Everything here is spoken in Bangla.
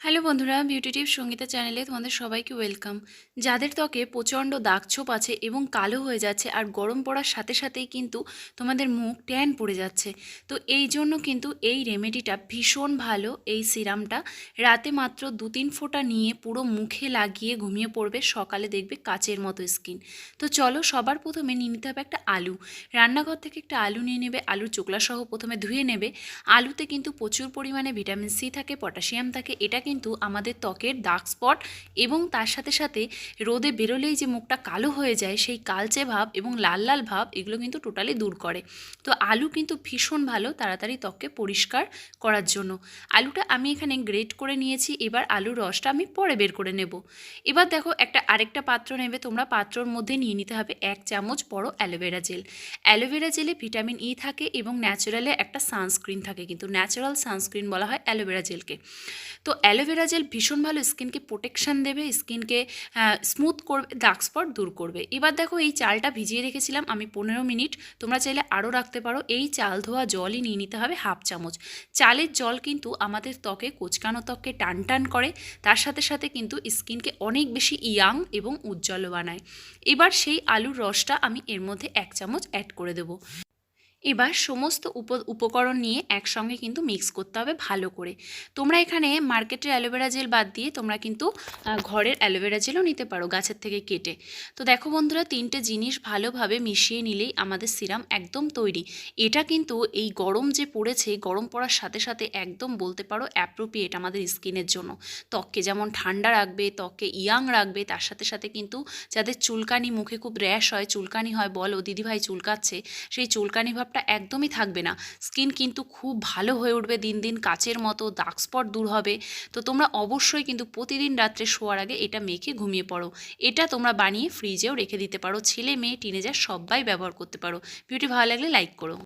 হ্যালো বন্ধুরা বিউটি টিপ সঙ্গীতা চ্যানেলে তোমাদের সবাইকে ওয়েলকাম। যাদের ত্বকে প্রচণ্ড দাগছোপ আছে এবং কালো হয়ে যাচ্ছে আর গরম পড়ার সাথে সাথেই কিন্তু তোমাদের মুখ ট্যান পড়ে যাচ্ছে, তো এই জন্য কিন্তু এই রেমেডিটা ভীষণ ভালো, এই সিরামটা রাতে মাত্র দু তিন ফোঁটা নিয়ে পুরো মুখে লাগিয়ে ঘুমিয়ে পড়বে, সকালে দেখবে কাচের মতো স্কিন তো চলো সবার প্রথমে নিয়ে নিতে হবে একটা আলু। রান্নাঘর থেকে একটা আলু নিয়ে নেবে, আলুর চোকলা সহ প্রথমে ধুয়ে নেবে। আলুতে কিন্তু প্রচুর পরিমাণে ভিটামিন সি থাকে, পটাশিয়াম থাকে, এটা কিন্তু আমাদের ত্বকের ডার্ক স্পট এবং তার সাথে সাথে রোদে বেরোলেই যে মুখটা কালো হয়ে যায়, সেই কালচে ভাব এবং লাল লাল ভাব এগুলো কিন্তু টোটালি দূর করে। তো আলু কিন্তু ভীষণ ভালো তাড়াতাড়ি ত্বককে পরিষ্কার করার জন্য। আলুটা আমি এখানে গ্রেট করে নিয়েছি, এবার আলুর রসটা আমি পরে বের করে নেব। এবার দেখো একটা আরেকটা পাত্র নেবে, তোমরা পাত্রর মধ্যে নিয়ে নিতে হবে এক চামচ বড় aloe vera gel aloe vera জেলে ভিটামিন ই থাকে এবং ন্যাচারালে একটা সানস্ক্রিন থাকে, কিন্তু ন্যাচারাল সানস্ক্রিন বলা হয় অ্যালোভেরা জেলকে তো অ্যালোভেরা জেল ভীষণ ভালো, স্কিনকে প্রোটেকশান দেবে, স্কিনকে স্মুথ করবে ডার্ক স্পট দূর করবে। এবার দেখো এই চালটা ভিজিয়ে রেখেছিলাম আমি পনেরো মিনিট। তোমরা চাইলে আরও রাখতে পারো। এই চাল ধোয়া জলই নিয়ে নিতে হবে হাফ চামচ। চালের জল কিন্তু আমাদের ত্বকে, কোচকানো ত্বককে টান টান করে। তার সাথে সাথে কিন্তু স্কিনকে অনেক বেশি ইয়াং এবং উজ্জ্বল বানায়। এবার সেই আলুর রসটা আমি এর মধ্যে এক চামচ অ্যাড করে দেবো। এবার সমস্ত উপ, উপকরণ নিয়ে একসঙ্গে কিন্তু মিক্স করতে হবে ভালো করে। তোমরা এখানে মার্কেটের অ্যালোভেরা জেল বাদ দিয়ে তোমরা কিন্তু ঘরের অ্যালোভেরা জেলও নিতে পারো গাছের থেকে কেটে। তো দেখো বন্ধুরা, তিনটে জিনিস ভালোভাবে মিশিয়ে নিলেই আমাদের সিরাম একদম তৈরি। এটা কিন্তু এই গরম যে পড়েছে, গরম পড়ার সাথে সাথে একদম বলতে পারো অ্যাপ্রোপ্রিয়েট আমাদের স্কিনের জন্য। ত্বককে যেমন ঠান্ডা রাখবে, ত্বককে ইয়াং রাখবে, তার সাথে সাথে কিন্তু যাদের চুলকানি মুখে খুব র্যাশ হয়, চুলকানি হয়, বলো, দিদিভাই চুলকাচ্ছে সেই চুলকানি ভাব ভাবটা একদমই থাকবে না। স্কিন কিন্তু খুব ভালো হয়ে উঠবে, দিন দিন কাচের মতো দাগ স্পট দূর হবে। তো তোমরা অবশ্যই কিন্তু প্রতিদিন রাত্রে শোয়ার আগে এটা মেখে ঘুমিয়ে পড়ো। এটা তোমরা বানিয়ে ফ্রিজেও রেখে দিতে পারো। ছেলে, মেয়ে টিনেজার সবাই ব্যবহার করতে পারো। ভিডিওটি ভালো লাগলে লাইক করো।